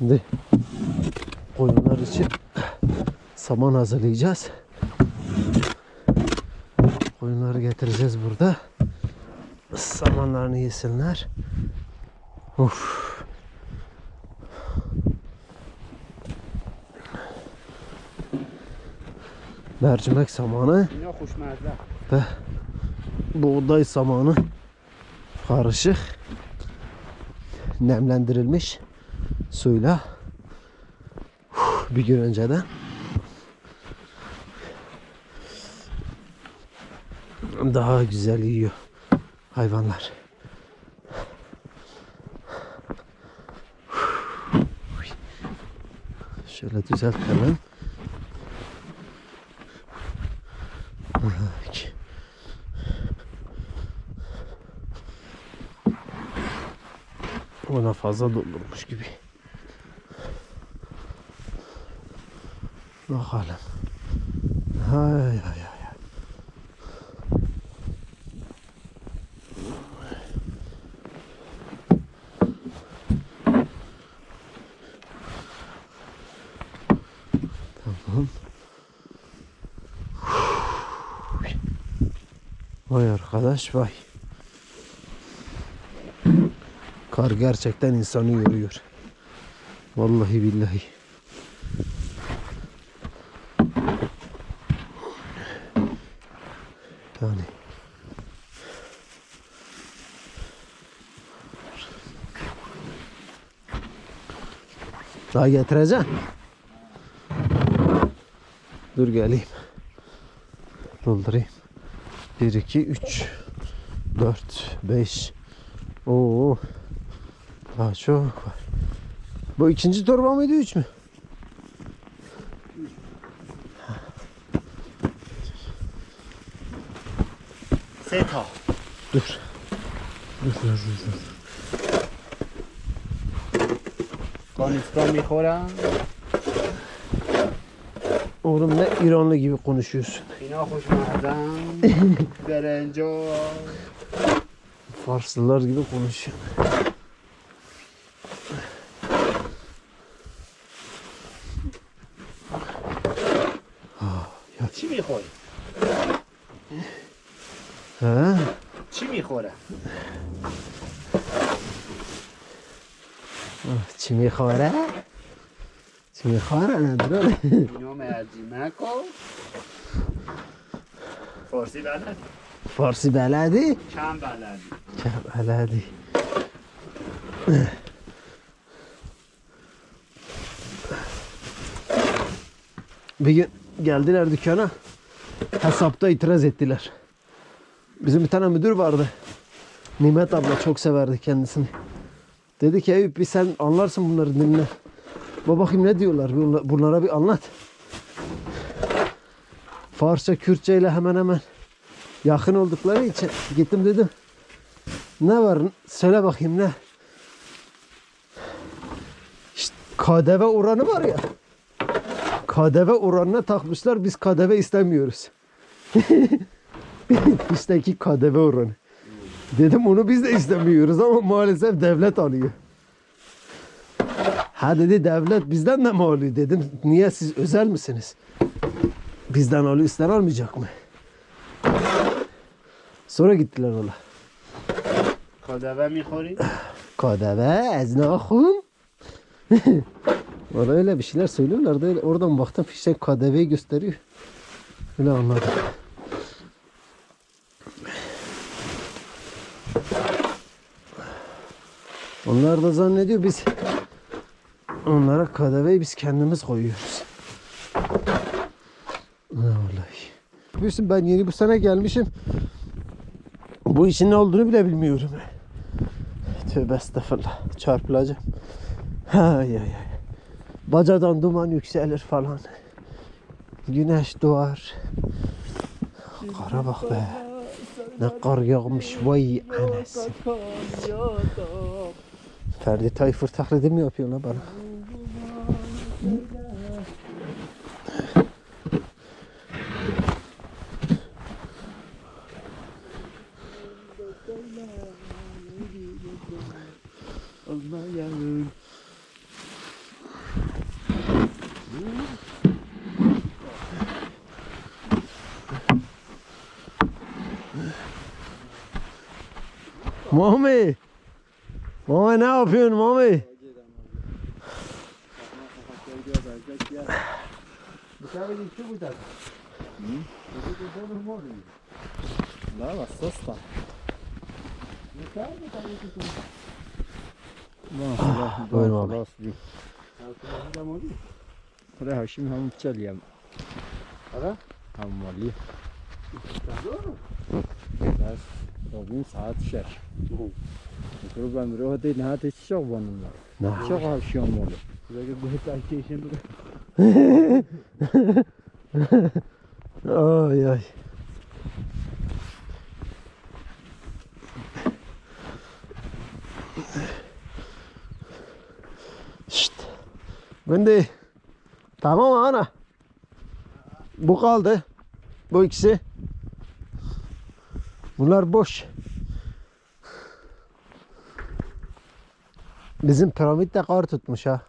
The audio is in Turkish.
Şimdi koyunlar için saman hazırlayacağız. Koyunları getireceğiz burada. Samanlarını yesinler. Uf. Mercimek samanı ve buğday samanı karışık nemlendirilmiş suyla bir gün önceden daha güzel yiyor hayvanlar. Şöyle düzeltelim. Ona fazla doldurmuş gibi. Bakalım. Hay hay hay. Tamam. Vay arkadaş vay. Kar gerçekten insanı yoruyor. Vallahi billahi. Yani. Daha getireceğim. Dur geleyim. Doldurayım. 1, 2, 3, 4, 5. Oo. Daha çok var. Bu ikinci torba mıydı üç mü? Seta. Dur. Dur, dur, dur. Con Strong mejora. Oğlum ne İranlı gibi konuşuyorsun. Bina hoş mahzan. Berenco. Farslılar gibi konuşuyor. Ah, ya. Şimdi koy. Ha? چی میخوره؟ چی میخوره؟ چی میخوره نداره اینا مرجیمک و فارسی بلد فارسی بلدی؟ کم بلدی که بلدی Bir gün geldiler dükkana. Hesapta itiraz ettiler. Bizim bir tane müdür vardı. Nimet abla çok severdi kendisini. Dedi ki Eyüp bir sen anlarsın bunları dinle. Bak bakayım ne diyorlar bunla- bunlara bir anlat. Farsça, Kürtçe ile hemen hemen yakın oldukları için gittim dedim. Ne var? Söyle bakayım ne? İşte KDV oranı var ya. KDV oranına takmışlar biz KDV istemiyoruz. işteki KDV oranı. Dedim onu biz de istemiyoruz ama maalesef devlet alıyor. Ha dedi devlet bizden de mi alıyor dedim. Niye siz özel misiniz? Bizden alıyor ister almayacak mı? Sonra gittiler ona. KDV mi xorin? KDV ez naxum. Valla öyle bir şeyler söylüyorlar da oradan baktım fişek KDV'yi gösteriyor. Öyle anladım. Onlar da zannediyor biz onlara KDV'yi biz kendimiz koyuyoruz. Vallahi. Biliyorsun ben yeni bu sene gelmişim. Bu işin ne olduğunu bile bilmiyorum. Tövbe estağfurullah. Çarpılacağım. Ay ay ay. Bacadan duman yükselir falan. Güneş doğar. Kara bak be. Ne kar yağmış vay anasını. Ferdi Tayfur taklidi mi yapıyor lan bana? Olmayalım. Mommy! Mami ne yapıyorsun Mami? Lava, sosta. Buyurun abi. Rehab şimdi hamut çalıyorum. Ara? Hamut çalıyorum. Doğru mu? Das Robin saat şer. Kurban bir o değil ne ateş çok banım var. Çok akşam oldu. Böyle bu ateşin Ay ay. Şşt. Gündi. Tamam ana. Bu kaldı. Bu ikisi. Bunlar boş. Bizim piramit de kar tutmuş ha.